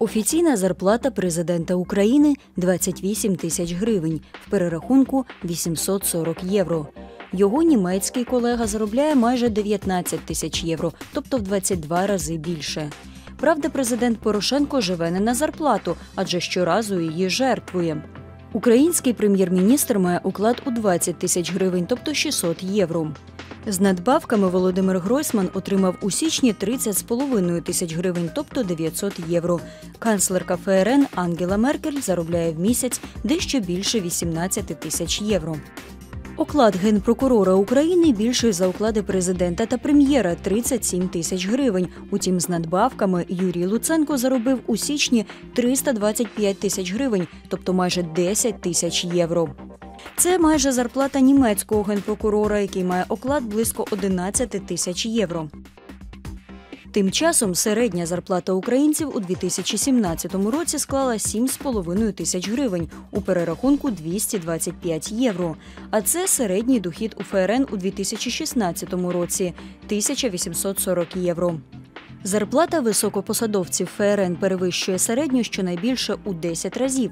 Офіційна зарплата президента України 28 тисяч гривень, в перерахунку 840 євро. Його німецький колега заробляє майже 19 тисяч євро, тобто в 22 рази більше. Правда, президент Порошенко живе не на зарплату, адже щоразу її жертвує. Український прем'єр-міністр має уклад у 20 тисяч гривень, тобто 600 євро. З надбавками Володимир Гройсман отримав у січні 30,5 тисяч гривень, тобто 900 євро. Канцлерка ФРН Ангела Меркель заробляє в місяць дещо більше 18 тисяч євро. Оклад генпрокурора України більший за оклади президента та прем'єра 37 тисяч гривень. Утім, з надбавками Юрій Луценко заробив у січні 325 тисяч гривень, тобто майже 10 тисяч євро. Це майже зарплата німецького генпрокурора, який має оклад близько 11 тисяч євро. Тим часом середня зарплата українців у 2017 році склала 7,5 тисяч гривень, у перерахунку 225 євро. А це середній дохід у ФРН у 2016 році 1840 євро. Зарплата високопосадовців ФРН перевищує середню щонайбільше у 10 разів.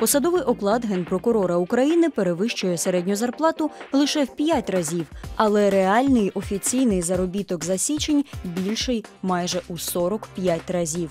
Посадовий оклад генпрокурора України перевищує середню зарплату лише в 5 разів, але реальний офіційний заробіток за січень більший майже у 45 разів.